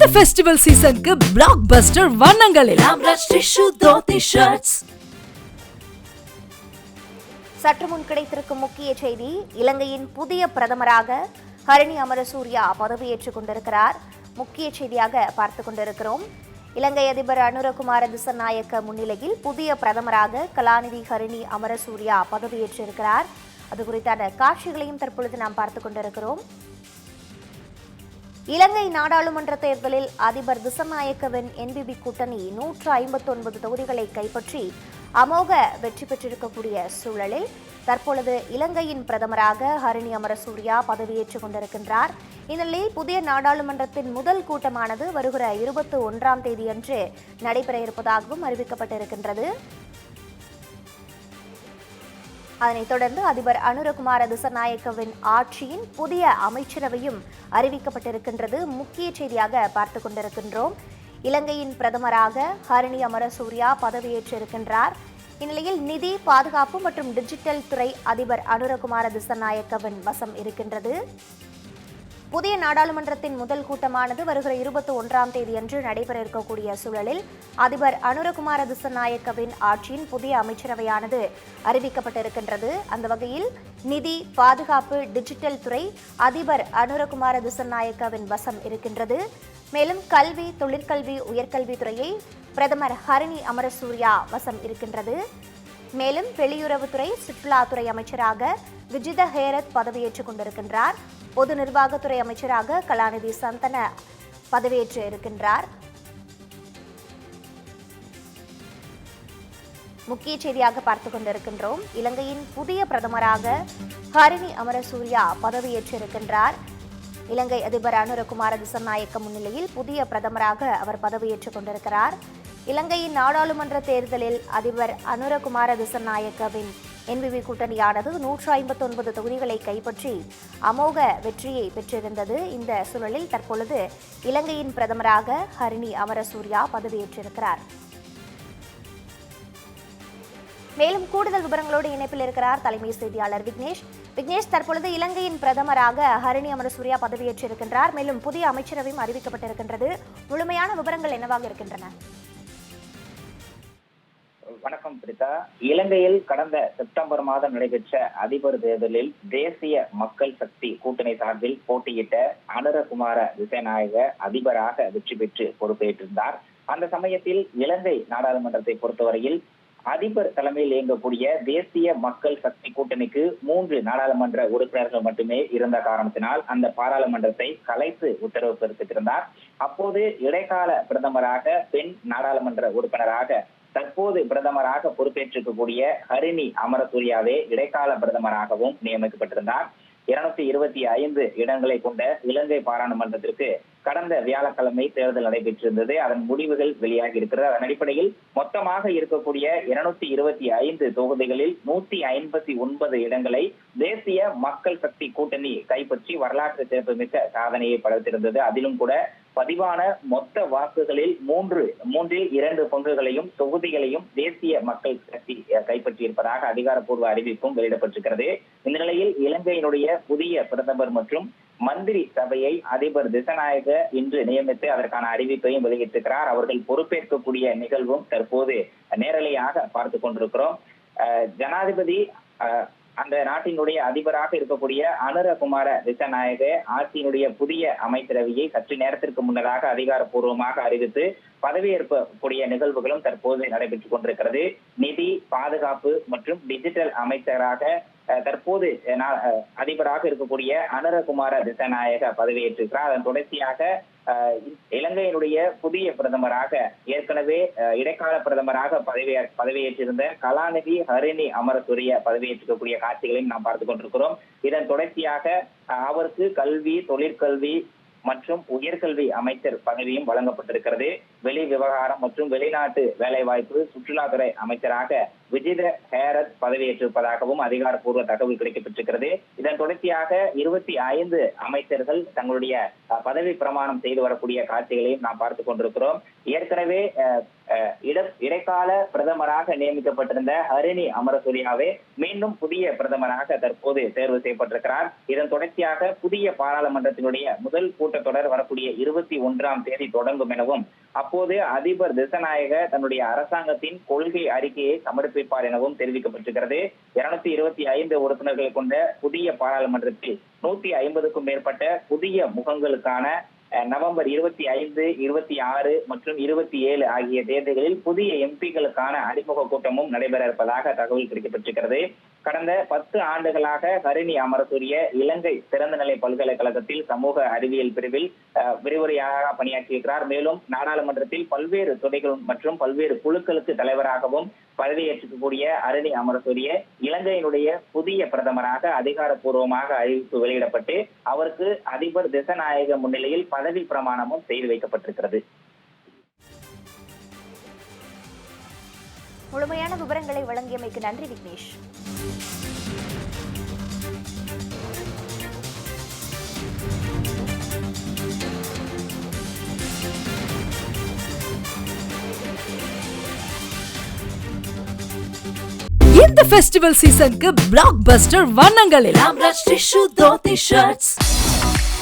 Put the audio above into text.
இந்த ஃபெஸ்டிவல் சீசனுக்கு பிளாக் பஸ்டர் வண்ணங்களில். சற்று முன் கிடைத்திருக்கும் முக்கிய செய்தி இலங்கையின் புதிய பிரதமராக ஹரிணி அமரசூர்யா பதவியேற்றுக் கொண்டிருக்கிறார். முக்கிய செய்தியாக பார்த்து கொண்டிருக்கிறோம். இலங்கை அதிபர் அனுரகுமார திசநாயக்க முன்னிலையில் புதிய பிரதமராக கலாநிதி ஹரிணி அமரசூர்யா பதவியேற்றிருக்கிறார். அது குறித்தான காட்சிகளையும் தற்பொழுது நாம் பார்த்து கொண்டிருக்கிறோம். இலங்கை நாடாளுமன்ற தேர்தலில் அதிபர் திசநாயக்கவின் என்பிபி கூட்டணி நூற்று ஐம்பத்தொன்பது தொகுதிகளை கைப்பற்றி அமோக வெற்றி பெற்றிருக்கக்கூடிய சூழலில் தற்பொழுது இலங்கையின் பிரதமராக ஹரிணி அமரசூர்யா பதவியேற்றுக் கொண்டிருக்கின்றார். இந்நிலையில் புதிய நாடாளுமன்றத்தின் முதல் கூட்டமானது வருகிற இருபத்தி ஒன்றாம் தேதியன்று நடைபெற இருப்பதாகவும் அறிவிக்கப்பட்டிருக்கின்றது. அதனைத் தொடர்ந்து அதிபர் அனுரகுமார திசநாயக்கவின் ஆட்சியின் புதிய அமைச்சரவையும் அறிவிக்கப்பட்டிருக்கின்றது. முக்கிய செய்தியாக பார்த்து கொண்டிருக்கின்றோம். இலங்கையின் பிரதமராக ஹரணி அமரசூர்யா பதவியேற்றிருக்கின்றார். இந்நிலையில் நிதி பாதுகாப்பு மற்றும் டிஜிட்டல் துறை அதிபர் அனுரகுமார திசநாயக்கவின் வசம் இருக்கின்றது. புதிய நாடாளுமன்றத்தின் முதல் கூட்டமானது வருகிற இருபத்தி ஒன்றாம் தேதியன்று நடைபெற இருக்கக்கூடிய சூழலில் அதிபர் அனுரகுமார திசநாயக்கவின் ஆட்சியின் புதிய அமைச்சரவையானது அறிவிக்கப்பட்டிருக்கின்றது. அந்த வகையில் நிதி பாதுகாப்பு டிஜிட்டல் துறை அதிபர் அனுரகுமார திசநாயக்கவின் வசம் இருக்கின்றது. மேலும் கல்வி தொழிற்கல்வி உயர்கல்வித்துறையை பிரதமர் ஹரிணி அமரசூர்யா வசம் இருக்கின்றது. மேலும் வெளியுறவுத்துறை சுற்றுலாத்துறை அமைச்சராக விஜித ஹேரத் பதவியேற்றுக் கொண்டிருக்கின்றார். பொது நிர்வாகத்துறை அமைச்சராக கலாநிதி சந்தன பதவியேற்று இருக்கின்றார். முக்கிய செய்தியாக பார்த்து கொண்டிருக்கின்றோம். இலங்கையின் புதிய பிரதமராக ஹரிணி அமரசூர்யா பதவியேற்றிருக்கின்றார் இலங்கை அதிபர் அனுரகுமார திசநாயக்க முன்னிலையில் புதிய பிரதமராக அவர் பதவியேற்றுக் கொண்டிருக்கிறார். இலங்கையின் நாடாளுமன்ற தேர்தலில் அதிபர் அனுரகுமார திசநாயக்கவின் என்பிபி கூட்டணியானது நூற்று ஐம்பத்தொன்பது தொகுதிகளை கைப்பற்றி அமோக வெற்றியை பெற்றிருந்தது. இந்த சூழலில் தற்பொழுது இலங்கையின் பிரதமராக ஹரிணி அமரசூர்யா பதவியேற்றிருக்கிறார். மேலும் கூடுதல் விவரங்களோடு இணைப்பில் இருக்கிறார் தலைமை செய்தியாளர் விக்னேஷ். விக்னேஷ் தற்பொழுது இலங்கையின் பிரதமராக ஹரிணி அமரசூர்யா பதவியேற்றிருக்கின்றார். மேலும் புதிய அமைச்சரவையும் அறிவிக்கப்பட்டிருக்கின்றது. முழுமையான விவரங்கள் என்னவாக இருக்கின்றன? வணக்கம் பிரிதா. இலங்கையில் கடந்த செப்டம்பர் மாதம் நடைபெற்ற அதிபர் தேர்தலில் தேசிய மக்கள் சக்தி கூட்டணி சார்பில் போட்டியிட்ட அனுரகுமார திசைநாயக அதிபராக வெற்றி பெற்று பொறுப்பேற்றிருந்தார். அந்த சமயத்தில் இலங்கை நாடாளுமன்றத்தை பொறுத்தவரையில் அதிபர் தலைமையில் இயங்கக்கூடிய தேசிய மக்கள் சக்தி கூட்டணிக்கு மூன்று நாடாளுமன்ற உறுப்பினர்கள் மட்டுமே இருந்த காரணத்தினால் அந்த பாராளுமன்றத்தை கலைத்து உத்தரவு பிறப்பித்திருந்தார். அப்போது இடைக்கால பிரதமராக பெண் நாடாளுமன்ற உறுப்பினராக தற்போது பிரதமராக பொறுப்பேற்றிருக்கக்கூடிய ஹரிணி அமரசூரியாவே இடைக்கால பிரதமராகவும் நியமிக்கப்பட்டிருந்தார். இருநூத்தி இருபத்தி ஐந்து இடங்களை கொண்ட இலங்கை பாராளுமன்றத்திற்கு கடந்த வியாழக்கிழமை தேர்தல் நடைபெற்றிருந்தது. அதன் முடிவுகள் வெளியாகி இருக்கிறது. அதன் அடிப்படையில் மொத்தமாக இருக்கக்கூடிய இருநூத்தி இருபத்தி ஐந்து தொகுதிகளில் நூத்தி ஐம்பத்தி ஒன்பது இடங்களை தேசிய மக்கள் சக்தி கூட்டணி கைப்பற்றி வரலாற்று சிறப்புமிக்க சாதனையை படைத்திருந்தது. அதிலும் கூட பதிவான மொத்த வாக்குகளில் மூன்று மூன்றில் இரண்டு பங்குகளையும் தொகுதிகளையும் தேசிய மக்கள் கட்சி கைப்பற்றி இருப்பதாக அதிகாரப்பூர்வ அறிவிப்பும் வெளியிடப்பட்டிருக்கிறது. இந்த நிலையில் இலங்கையினுடைய புதிய பிரதமர் மற்றும் மந்திரி சபையை அதிபர் திசநாயக இன்று நியமித்து அதற்கான அறிவிப்பையும் வெளியிட்டிருக்கிறார். அவர்கள் பொறுப்பேற்கக்கூடிய நிகழ்வும் தற்போது நேரலையாக பார்த்து கொண்டிருக்கிறோம். ஜனாதிபதி அந்த நாட்டினுடைய அதிபராக இருக்கக்கூடிய அனுரகுமார திசநாயக ஆட்சியினுடைய புதிய அமைச்சரவையை சற்று நேரத்திற்கு முன்னதாக அதிகாரப்பூர்வமாக அறிவித்து பதவியேற்கக்கூடிய நிகழ்வுகளும் தற்போது நடைபெற்றுக் கொண்டிருக்கிறது. நிதி பாதுகாப்பு மற்றும் டிஜிட்டல் அமைச்சராக தற்போது அதிபராக இருக்கக்கூடிய அனுரகுமார திசநாயக பதவியேற்றிருக்கிறார். அதன் தொடர்ச்சியாக இலங்கையினுடைய புதிய பிரதமராக ஏற்கனவே இடைக்கால பிரதமராக பதவி பதவியேற்றிருந்த கலாநிதி ஹரிணி அமரசூரிய பதவியேற்றிருக்கக்கூடிய காட்சிகளையும் நாம் பார்த்துக் கொண்டிருக்கிறோம். இதன் தொடர்ச்சியாக அவருக்கு கல்வி தொழிற்கல்வி மற்றும் உயர்கல்வி அமைச்சர் பதவியும் வழங்கப்பட்டிருக்கிறது. வெளி விவகாரம் மற்றும் வெளிநாட்டு வேலைவாய்ப்பு சுற்றுலாத்துறை அமைச்சராக விஜித ஹேரத் பதவியேற்றிருப்பதாகவும் அதிகாரப்பூர்வ தகவல் கிடைக்கப்பட்டிருக்கிறது இதன் தொடர்ச்சியாக இருபத்தி ஐந்து அமைச்சர்கள் தங்களுடைய பதவி பிரமாணம் செய்து வரக்கூடிய காட்சிகளையும் நாம் பார்த்துக் கொண்டிருக்கிறோம். ஏற்கனவே அஹ், இடைக்கால பிரதமராக நியமிக்கப்பட்டிருந்த ஹரிணி அமரசூரியாவே மீண்டும் புதிய பிரதமராக தற்போது தேர்வு செய்யப்பட்டிருக்கிறார். இதன் தொடர்ச்சியாக புதிய பாராளுமன்றத்தினுடைய முதல் கூட்டத்தொடர் வரக்கூடிய இருபத்தி ஒன்றாம் தேதி தொடங்கும் எனவும் அப்போது அதிபர் திசநாயக தன்னுடைய அரசாங்கத்தின் கொள்கை அறிக்கையை சமர்ப்பிப்பார் எனவும் தெரிவிக்கப்பட்டிருக்கிறது. இருநூத்தி இருபத்தி ஐந்து உறுப்பினர்களை கொண்ட புதிய பாராளுமன்றத்தில் நூத்தி ஐம்பதுக்கும் மேற்பட்ட புதிய முகங்களுக்கான நவம்பர் இருபத்தி ஐந்து இருபத்தி ஆறு மற்றும் இருபத்தி ஏழு ஆகிய தேதிகளில் புதிய எம்பிக்களுக்கான அறிமுக கூட்டமும் நடைபெற இருப்பதாக தகவல் கிடைக்கப்பட்டிருக்கிறது கடந்த பத்து ஆண்டுகளாக ஹரிணி அமரசூரிய இலங்கை திறந்தநிலை பல்கலைக்கழகத்தில் சமூக அறிவியல் பிரிவில் விரிவுரையாக பணியாற்றியிருக்கிறார். மேலும் நாடாளுமன்றத்தில் பல்வேறு துறைகள் மற்றும் பல்வேறு குழுக்களுக்கு தலைவராகவும் பதவியேற்றக்கூடிய அருணி அமரசூரிய இலங்கையினுடைய புதிய பிரதமராக அதிகாரப்பூர்வமாக அறிவிப்பு வெளியிடப்பட்டு அவருக்கு அதிபர் திசநாயக முன்னிலையில் பதவி பிரமாணமும் செய்து வைக்கப்பட்டிருக்கிறது. முழுமையான விவரங்களை வழங்கியமைக்கு நன்றி விக்னேஷ். இந்த ஃபெஸ்டிவல் சீசனுக்கு பிளாக் பஸ்டர் வண்ணங்கள் எல்லாம் ரஷ் டிஷ்யூ தோத்தி ஷர்ட்ஸ்